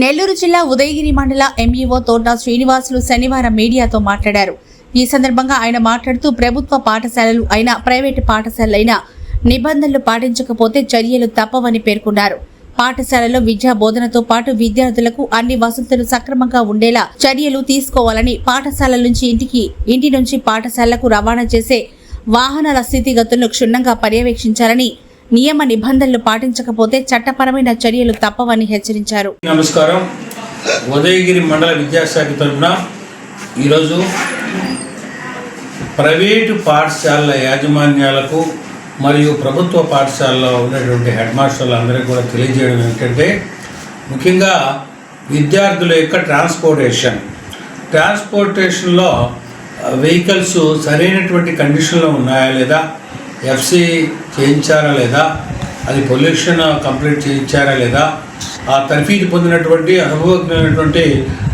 నెల్లూరు జిల్లా ఉదయగిరి మండల ఎంఈఓ తోట శ్రీనివాసులు శనివారం మీడియాతో మాట్లాడారు. ఈ సందర్భంగా ఆయన మాట్లాడుతూ ప్రభుత్వ పాఠశాలలు అయినా ప్రైవేటు పాఠశాలలైనా నిబంధనలు పాటించకపోతే చర్యలు తప్పవని పేర్కొన్నారు. పాఠశాలలో విద్యా బోధనతో పాటు విద్యార్థులకు అన్ని వసతులు సక్రమంగా ఉండేలా చర్యలు తీసుకోవాలని పాఠశాల నుంచి ఇంటికి ఇంటి నుంచి పాఠశాలకు రవాణా చేసే వాహనాల స్థితిగతులను క్షుణ్ణంగా పర్యవేక్షించాలని నియమ నిబంధనలు పాటించకపోతే చట్టపరమైన చర్యలు తప్పవని హెచ్చరించారు. నమస్కారం. ఉదయగిరి మండల విద్యాశాఖ తరఫున ఈరోజు ప్రైవేటు పాఠశాలల యాజమాన్యాలకు మరియు ప్రభుత్వ పాఠశాలలో ఉన్నటువంటి హెడ్ మాస్టర్లు అందరికీ కూడా తెలియజేయడం ఏంటంటే ముఖ్యంగా విద్యార్థుల యొక్క ట్రాన్స్పోర్టేషన్. ట్రాన్స్పోర్టేషన్లో వెహికల్స్ సరైనటువంటి కండిషన్లో ఉన్నాయా లేదా? ఎఫ్సి చేయించారా లేదా? అది పొల్యూషన్ కంప్లీట్ చేయించారా లేదా? ఆ తర్ఫీదు పొందినటువంటి అనుభవజ్ఞమైనటువంటి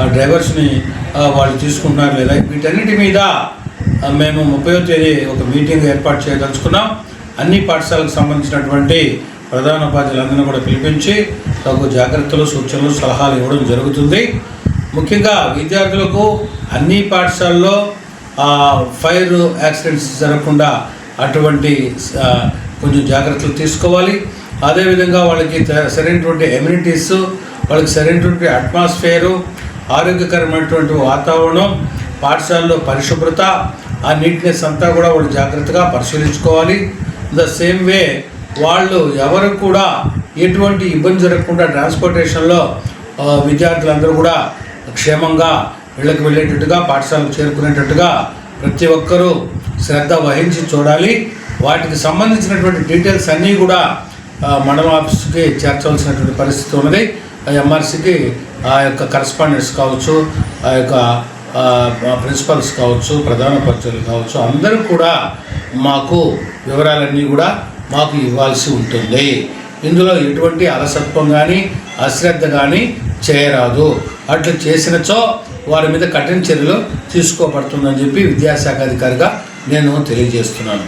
ఆ డ్రైవర్స్ని వాళ్ళు తీసుకుంటున్నారా లేదా? వీటన్నిటి మీద మేము ముప్పై తేదీ ఒక మీటింగ్ ఏర్పాటు చేయదలుచుకున్నాం. అన్ని పాఠశాలకు సంబంధించినటువంటి ప్రధాన ఉపాధ్యాయులందరినీ కూడా పిలిపించి తగు జాగ్రత్తలు సూచనలు సలహాలు ఇవ్వడం జరుగుతుంది. ముఖ్యంగా విద్యార్థులకు అన్ని పాఠశాలల్లో ఫైర్ యాక్సిడెంట్స్ జరగకుండా అటువంటి కొంచెం జాగ్రత్తలు తీసుకోవాలి. అదేవిధంగా వాళ్ళకి సరైనటువంటి ఎమ్యూనిటీస్ వాళ్ళకి సరైనటువంటి అట్మాస్ఫియరు ఆరోగ్యకరమైనటువంటి వాతావరణం పాఠశాలలో పరిశుభ్రత ఆ నీట్నెస్ అంతా కూడా వాళ్ళు జాగ్రత్తగా పరిశీలించుకోవాలి. ద సేమ్ వే వాళ్ళు ఎవరు కూడా ఎటువంటి ఇబ్బంది జరగకుండా ట్రాన్స్పోర్టేషన్లో విద్యార్థులందరూ కూడా క్షేమంగా ఇళ్ళకి వెళ్ళేటట్టుగా పాఠశాలకు చేరుకునేటట్టుగా ప్రతి ఒక్కరూ శ్రద్ధ వహించి చూడాలి. వాటికి సంబంధించినటువంటి డీటెయిల్స్ అన్నీ కూడా మండల ఆఫీస్కి చేర్చవలసినటువంటి పరిస్థితి ఉన్నది. ఎంఆర్సీకి ఆ యొక్క కరస్పాండెంట్స్ కావచ్చు ఆ యొక్క ప్రిన్సిపల్స్ కావచ్చు ప్రధాన పరిచయాలు కావచ్చు అందరూ కూడా మాకు వివరాలన్నీ కూడా మాకు ఇవ్వాల్సి ఉంటుంది. ఇందులో ఎటువంటి అలసత్వం కానీ అశ్రద్ధ కానీ చేయరాదు. అట్లు చేసినచో వారి మీద కఠిన చర్యలు తీసుకోబడుతుందని చెప్పి విద్యాశాఖ అధికారిగా నేను తెలియజేస్తున్నాను